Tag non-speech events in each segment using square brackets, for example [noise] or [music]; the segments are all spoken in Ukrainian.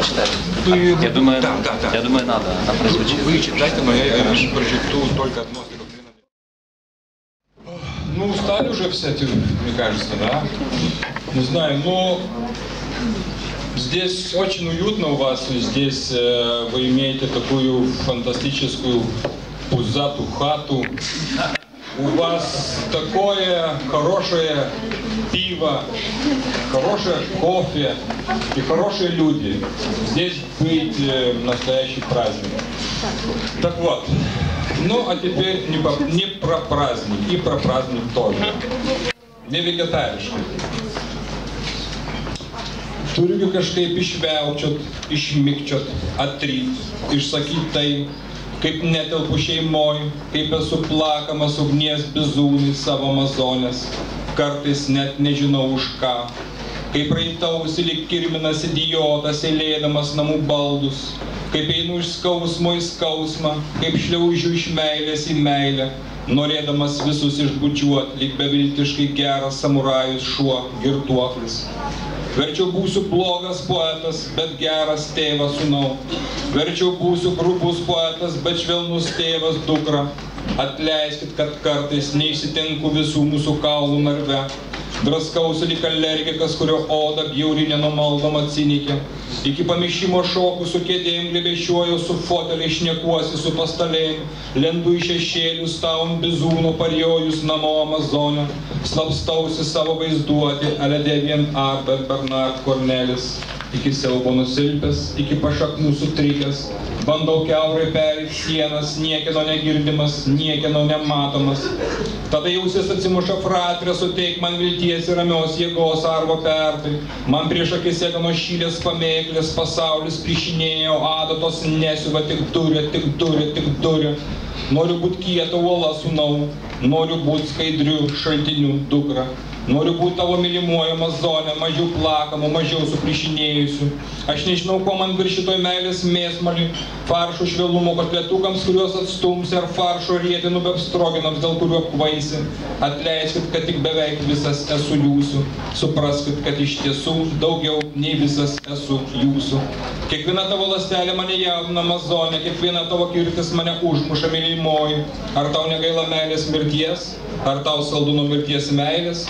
читать? Вы- Я думаю, да, да, да. я думаю, надо. Нам прозвучит. Вы читайте, но я, я прочту только одно. Ну, устали уже все мне кажется, да? Не знаю, но здесь очень уютно у вас, и здесь э, вы имеете такую фантастическую пузатую хату. У вас такое хорошее пиво, хорошее кофе и хорошие люди. Здесь быть э, настоящий праздник. Так вот, ну а теперь не, по- не про праздник, и про праздник тоже. Не vegetariškai. Turiu kažkaip išvelčiot, išmikčiot, atryt, išsakyti tai, kaip netelpu šeimoj, kaip esu plakamas ugnies bizūnai savo amazonės, kartais net nežinau už ką. Kaip raitausi lyg kirminas idiotas, eilėdamas namų baldus, kaip einu iš skausmo į skausmą, kaip šliaužiu iš meilės į meilę, norėdamas visus išbučiuoti, lyg beviltiškai geras samurajus šuo, girtuoklis. Verčiau būsiu blogas poetas, bet geras tėvas sūnau. Verčiau būsiu grubus poetas, bet švelnus tėvas dukra. Atleiskit, kad kartais neišsitinku visų mūsų kaulų narve. Draskausi lyg alergikas, kurio oda bjauri nenumaldoma cinikė. Iki pamišimo šokų su kėdėjim glebešioju, su foteliai šnekuosi, su pastalėjim. Lendu į šešėlius, taum bizūno parjojus namo Amazonę. Slapstausi savo vaizduoti, ale Deviant Arbert Bernard Kornelis. Iki siaubo nusilpęs, iki pašaknų sutrikęs. Bandau keurai perėti sienas, niekieno negirdimas, niekieno nematomas. Tada jausis atsimuša fratrė, suteik man vilties ir ramios jėgos arvo pertai. Man prieš akis sėgano šylės pamėklės, pasaulis prišinėjo, adatos nesiuva tik durė, tik durė, tik durė. Noriu būti kieta uola sūnau, noriu būti skaidriu šaltiniu dukra. Noriu būti tavo mylimuoju Amazonė, mažiau plakamų, mažiau suprišinėjusių. Aš nežinau, ko man virš šitoj meilės mėsmalį, faršo švelnumo kotletukams, kuriuos atstums, ar faršo rietinų bepstroginams, dėl kurių apkvaisi. Atleiskit, kad tik beveik visas esu jūsų. Supraskit, kad iš tiesų daugiau nei visas esu jūsų. Kiekviena tavo lastelė mane jaudina Amazonė, kiekviena tavo kirtis mane užmuša mylimoji. Ar tau negaila meilės mirties? Ar tau saldu nuo mirties meilės?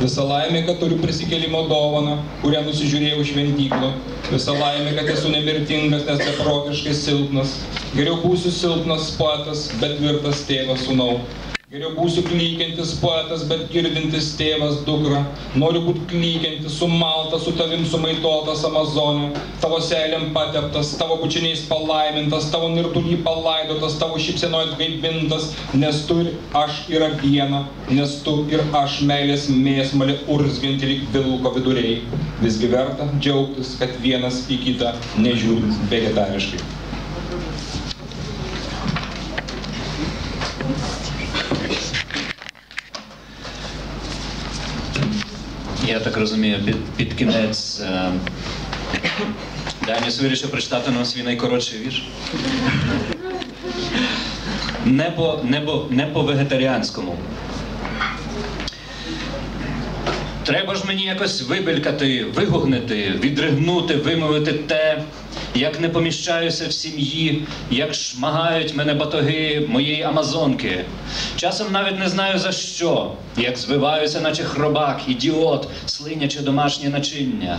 Visa laimė, kad turiu prisikėlimo dovaną, kurią nusižiūrėjau šventyklo. Visa laimė, kad esu nemirtingas, nes beprotiškai silpnas. Geriau būsiu silpnas poetas, bet tvirtas tėvas sūnau. Geriau būsiu klykiantis poetas, bet girdintis tėvas dukra. Noriu būti klykiantis, sumaltas, su tavim sumaitotas Amazonė. Tavo seilėm pateptas, tavo bučiniais palaimintas, tavo nirtulį palaidotas, tavo šypsenoj atgaibintas, nes tu ir aš yra viena, nes tu ir aš meilės mėsmalė urzginti lyg vilko viduriai. Visgi verta džiaugtis, kad vienas į kitą nežiūrint vegetariškai. Я так розумію, під, під кінець е, Даніс вирішив прочитати нам свій найкоротший вірш. Не по, не по, не по вегетаріанському. Треба ж мені якось вибелькати, вигугнити, відригнути, вимовити те, як не поміщаюся в сім'ї, як шмагають мене батоги моєї амазонки. Часом навіть не знаю за що, як звиваюся, наче хробак, ідіот, слиняче домашнє начиння.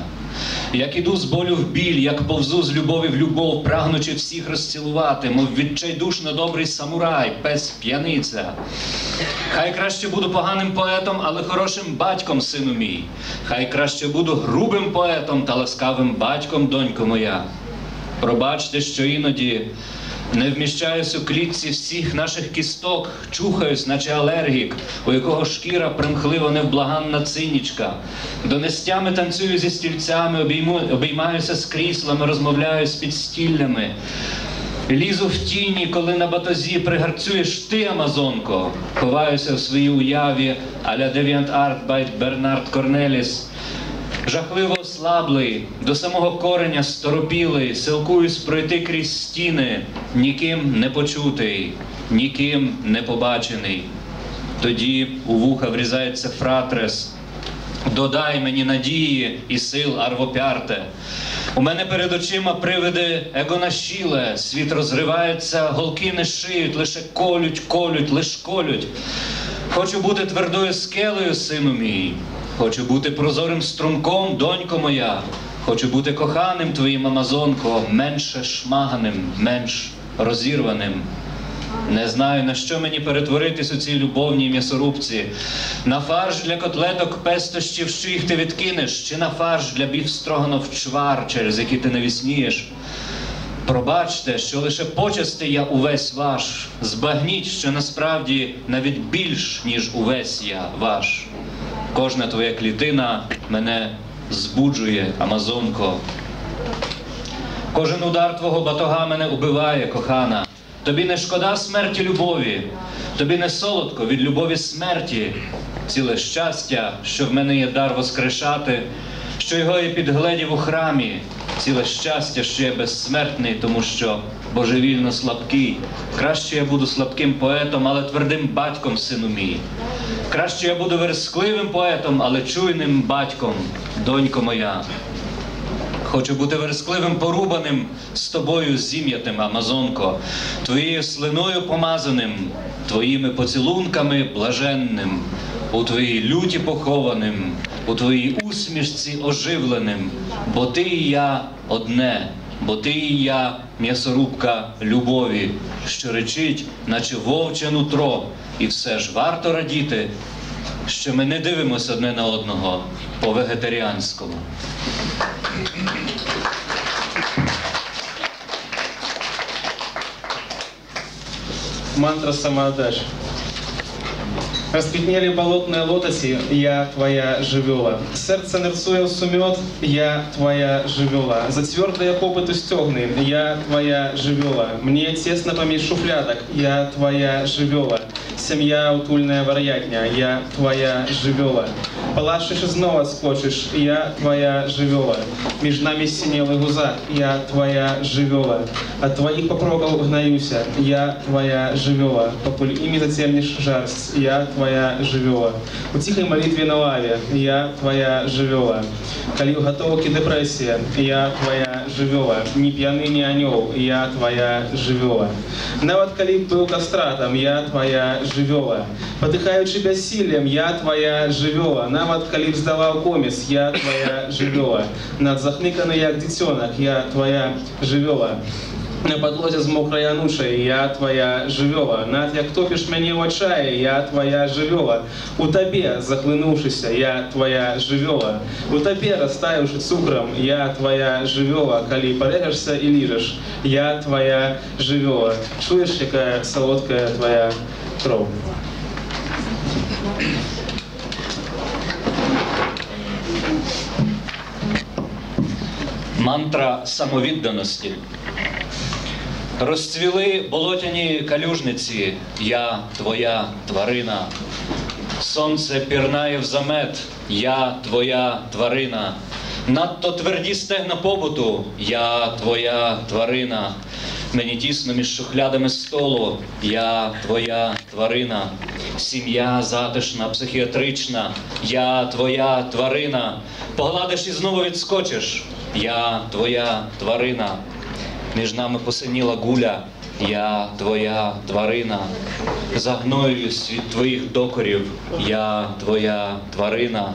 Як іду з болю в біль, як повзу з любові в любов, прагнучи всіх розцілувати, мов відчайдушно добрий самурай, пес п'яниця. Хай краще буду поганим поетом, але хорошим батьком, сину мій. Хай краще буду грубим поетом та ласкавим батьком, донько моя. Пробачте, що іноді не вміщаюсь у клітці всіх наших кісток, чухаюсь, наче алергік, у якого шкіра примхливо невблаганна цинічка. Донестями танцюю зі стільцями, обійму, обіймаюся з кріслами, розмовляю з підстіллями. Лізу в тіні, коли на батозі пригарцюєш ти, Амазонко, ховаюся в своїй уяві, аля Девіант Арт Байт Бернард Корнеліс. Жахливо ослаблий, до самого кореня сторопілий, силкуюсь пройти крізь стіни, ніким не почутий, ніким не побачений. Тоді у вуха врізається фратрес. Додай мені надії і сил, Арвопярте. У мене перед очима привиди егонашіле, світ розривається, голки не шиють, лише колють, колють, лиш колють. Хочу бути твердою скелею, сину мій. Хочу бути прозорим струмком, донько моя. Хочу бути коханим твоїм Амазонко, менше шмаганим, менш розірваним. Не знаю, на що мені перетворитись у цій любовній м'ясорубці. На фарш для котлеток пестощів, що їх ти відкинеш, чи на фарш для біф строганов чвар, через які ти не віснієш. Пробачте, що лише почасти я увесь ваш. Збагніть, що насправді навіть більш, ніж увесь я ваш. Кожна твоя клітина мене збуджує, Амазонко. Кожен удар твого батога мене убиває, кохана. Тобі не шкода смерті любові, тобі не солодко від любові смерті, ціле щастя, що в мене є дар воскрешати, що його і підгледів у храмі, ціле щастя, що я безсмертний, тому що божевільно слабкий. Краще я буду слабким поетом, але твердим батьком, сину мій. Краще я буду верескливим поетом, але чуйним батьком, донько моя. Хочу бути верескливим порубаним з тобою зім'ятим, Амазонко, твоєю слиною помазаним, твоїми поцілунками блаженним, у твоїй люті похованим, у твоїй усмішці оживленим, бо ти і я одне, бо ти і я м'ясорубка любові, що речить, наче вовче нутро, і все ж варто радіти, що ми не дивимося одне на одного по вегетаріанському. Мантра самоотдачи. Расквітнели болотные лотоси, я твоя живела. Сердце нерцує сумет, я твоя живела. За твердые попыту стегны, я твоя живела. Мне тесно поміж шуфлядок, я твоя живела. Сім'я утульная вар'ятня, я твоя живела. Палашиш і знову скочиш, я твоя живела. Між нами синелый гузак, я твоя живела. От твоих попроков гнаюся, я твоя живела. Популь ими затемнишь жарсть, я твоя живела. У тихой молитве на лаве, я твоя живела. Коли готовки депрессия, я твоя живела. Ни пьяный, ни анёл, я твоя живела. Нават б был кастратом, я твоя живела. Подыхаючи бессилием, я твоя живела. Нават коли б здавал коміс, я твоя живела. Над захниканий, як дитенок, я твоя живела. На подлозе з мокрой анушей, я твоя живела. Над як топиш мене в очаї, я твоя живела. У табе, захлинувшися, я твоя живела. У табе, розтаявши цукром, я твоя живела. Коли порежешься і ліжеш, я твоя живела. Чуєш, яка солодкая твоя кров? Мантра самовідданості. Розцвіли болотяні калюжниці, я твоя тварина. Сонце пірнає в замет, я твоя тварина. Надто тверді стегна побуту, я твоя тварина. Мені тісно між шухлядами столу, я твоя тварина. Сім'я затишна, психіатрична, я твоя тварина. Погладиш і знову відскочиш, я твоя тварина. Між нами посиніла гуля, я твоя тварина. Загноююсь від твоїх докорів, я твоя тварина.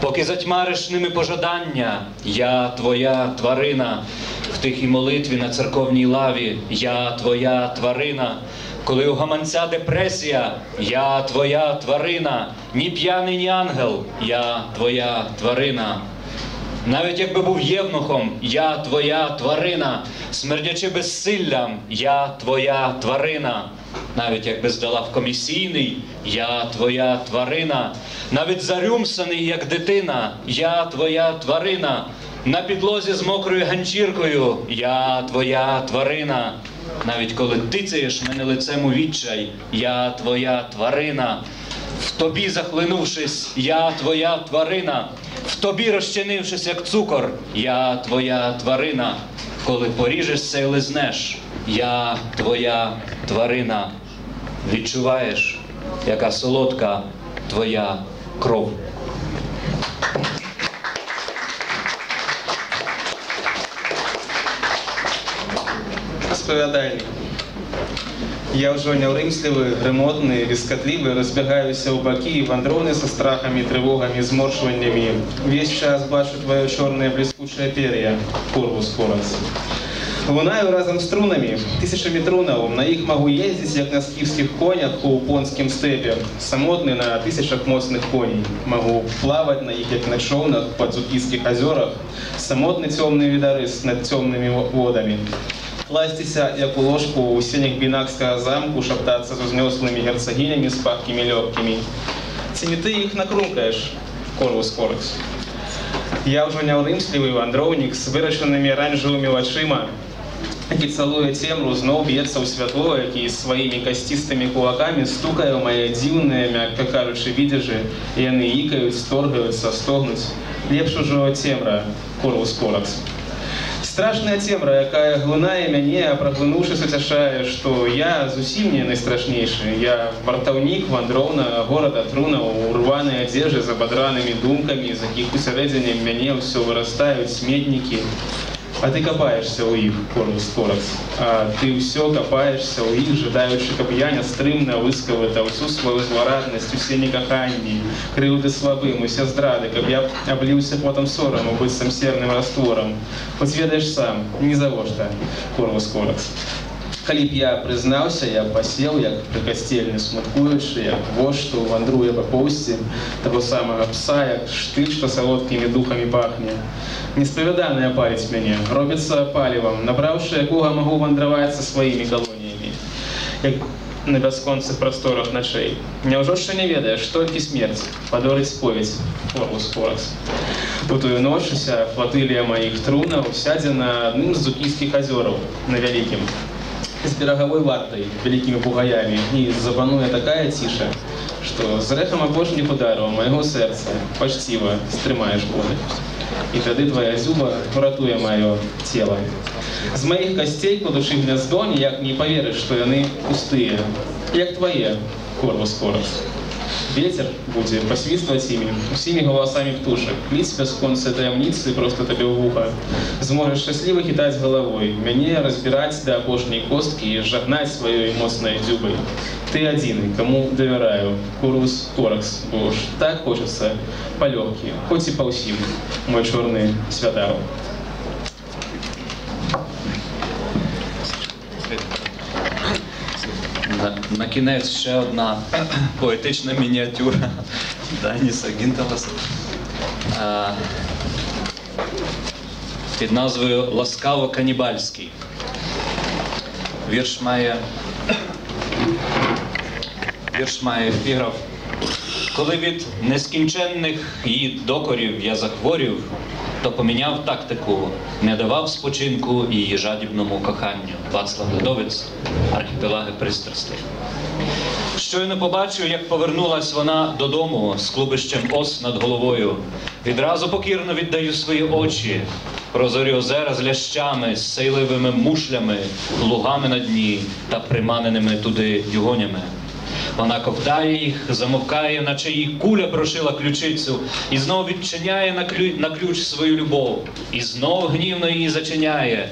Поки затьмариш ними пожадання, я твоя тварина. В тихій молитві на церковній лаві, я твоя тварина. Коли у гаманця депресія, я твоя тварина, ні п'яний, ні ангел, я твоя тварина. Навіть якби був євнухом, я твоя тварина, смердячи безсиллям, я твоя тварина. Навіть якби здала в комісійний, я твоя тварина, навіть зарюмсаний, як дитина, я твоя тварина, на підлозі з мокрою ганчіркою, я твоя тварина. Навіть коли тицяєш мене лицем у відчай, я твоя тварина. В тобі захлинувшись, я твоя тварина, в тобі, розчинившись, як цукор, я твоя тварина, коли поріжешся і лизнеш, я твоя тварина. Відчуваєш, яка солодка твоя кров. Розповідальник. Я ўжо няўрымслівы, грымотны, бескатлівы, разбягаюся ў бакі, вандроўны са страхамі, трывогамі, зморшваннямі. Весь час бачу твоё чорнае бліскучае пер'я, корпус корас. Лунаю разам з трунамі, тысячамі трунаў, на іх магу ездзіць, як на скіфскіх конях у понскім стэпе, самотны на тысячах моцных коней. Магу плаваць на іх, як на чоўнах пад зукійскіх азёрах, самотны цёмны відарыс над цёмнымі водамі. Класціся, як у ложку у сенях бінакскага замку, шаптацца з узнёслымі герцагінямі з пахкімі лёгкімі. Ці не ты іх накрумкаеш, корвус коракс? Я ўжо няўрымслівы вандроўнік з вырашанымі аранжавымі вачыма, які цалуе цемру, зноў б'ецца ў святло, які сваімі касцістымі кулакамі стукае ў мае дзіўныя, мякка кажучы, відзяжы, і яны ікаюць, сторгаюцца, стогнуць. Лепш ужо цемра, корвус коракс. Страшная цемра, якая глынае мяне, а праглынуўшы суцяшае, што я зусім не найстрашнейшы. Я вартаўнік вандроўнага горада трунаў у рванай адзежы з абадранымі думкамі, з якіх усярэдзіне мяне ўсё вырастаюць сметнікі. А ты капаешься ў іх, корвус коракс. А ты ўсё капаешься ў іх, жадаючы, каб я нястрымна выскавата ўсю сваю злараднасць, усе некаханні, крыўды слабым, усе здрады, каб я абліўся потам сораму, быццам серным растворам. Хоць ведаеш сам, ні завошта, корвус коракс. Калі б я прызнаўся, я пасеў, як прыкасцельны смуткуючы, як вождь, што вандруе па поўсці таго самага пса, як штыль, што салодкімі духамі пахне. Неспавяданае паліць мяне, робіцца палівам, набраўшы якога магу вандраваць са сваімі калоніямі, як на бясконцых прасторах начэй. Няўжо яшчэ не ведаеш, толькі смерць, падорыць споведь, корпус коракс. У тую ноч уся флатылія маіх трунаў сядзе на адным з зукійскіх азёраў, на вялікім, з берагавой вартай, вялікімі пугаямі, і запануе такая ціша, што з рэхам апошніх удараў майго сэрца пачціва стрымаеш боль. І тады твоя зуба уратуе маё цела. З маіх касцей кладучы гняздо ніяк не паверыш, што яны пустыя, як твае, корпус корпус. Ветер будзе пасвістваць імі усімі галасамі птушак, кліць бясконцы таямніцы проста табе ў вуха. Зможаш шчасліва хітаць галавой, мяне разбіраць да апошняй косткі і жагнаць сваёй моцнай дзюбай. Ты адзіны, каму давяраю, курус коракс, бо ж так хочацца палёгкі, хоць і па ўсім, мой чорны святар. На, кінець ще одна [clears throat] поетична мініатюра Даніса Гінтелеса. Е, під назвою Ласкаво канібальський. Вірш має. Вірш має епіграф. Коли від нескінченних її докорів я захворів, то поміняв тактику, не давав спочинку її жадібному коханню. Вацлав Ледовець, архіпелаги пристрастей. Щойно побачив, як повернулась вона додому з клубищем ос над головою. Відразу покірно віддаю свої очі, прозорі озера з лящами, з сейливими мушлями, лугами на дні та приманеними туди югонями. Вона ковтає їх, замовкає, наче їй куля прошила ключицю, і знов відчиняє на, клю... на ключ свою любов, і знов гнівно її зачиняє.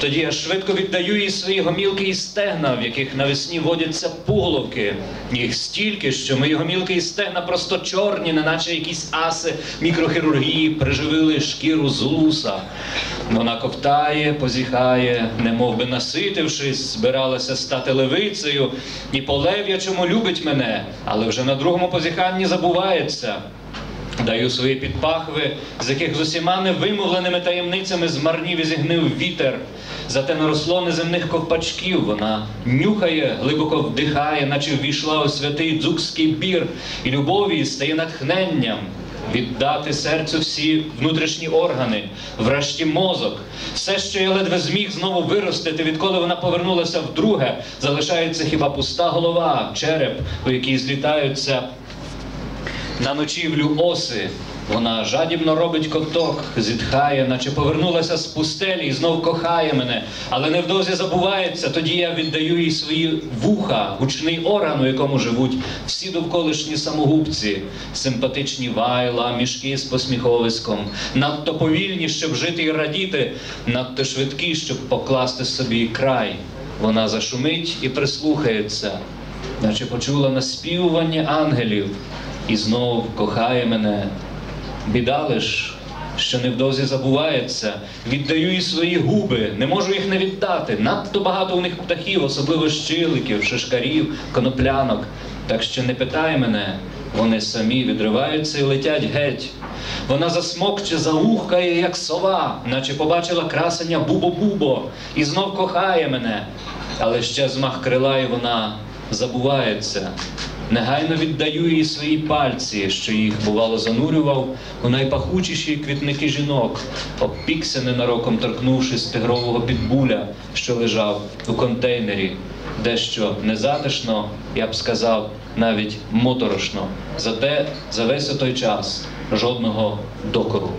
Тоді я швидко віддаю їй свої гомілки і стегна, в яких навесні водяться пуголовки. Їх стільки, що мої гомілки і стегна просто чорні, неначе якісь аси мікрохірургії приживили шкіру з луса. Вона ковтає, позіхає, немов би наситившись, збиралася стати левицею, і по лев'ячому любить мене, але вже на другому позіханні забувається. Даю свої підпахви, з яких з усіма невимовленими таємницями змарнів і зігнив вітер. Зате наросло неземних ковпачків. Вона нюхає, глибоко вдихає, наче ввійшла у святий дзукський бір, і любові стає натхненням. Віддати серцю всі внутрішні органи, врешті мозок. Все, що я ледве зміг знову виростити, відколи вона повернулася вдруге, залишається хіба пуста голова, череп, у якій злітаються на ночівлю оси. Вона жадібно робить ковток, зітхає, наче повернулася з пустелі і знов кохає мене, але невдовзі забувається. Тоді я віддаю їй свої вуха, гучний орган, у якому живуть всі довколишні самогубці, симпатичні вайла, мішки з посміховиськом, надто повільні, щоб жити і радіти, надто швидкі, щоб покласти собі край. Вона зашумить і прислухається, наче почула наспівування ангелів, і знов кохає мене. Біда лиш, що невдовзі забувається, віддаю їй свої губи, не можу їх не віддати. Надто багато у них птахів, особливо щиликів, шишкарів, коноплянок. Так що не питай мене, вони самі відриваються і летять геть. Вона засмокче, заухкає, як сова, наче побачила красення бубо-бубо, і знов кохає мене. Але ще змах крила, і вона забувається. Негайно віддаю їй свої пальці, що їх бувало занурював у найпахучіші квітники жінок, обпікся ненароком торкнувшись тигрового підбуля, що лежав у контейнері, дещо незатишно, я б сказав, навіть моторошно. Зате за весь той час жодного докору.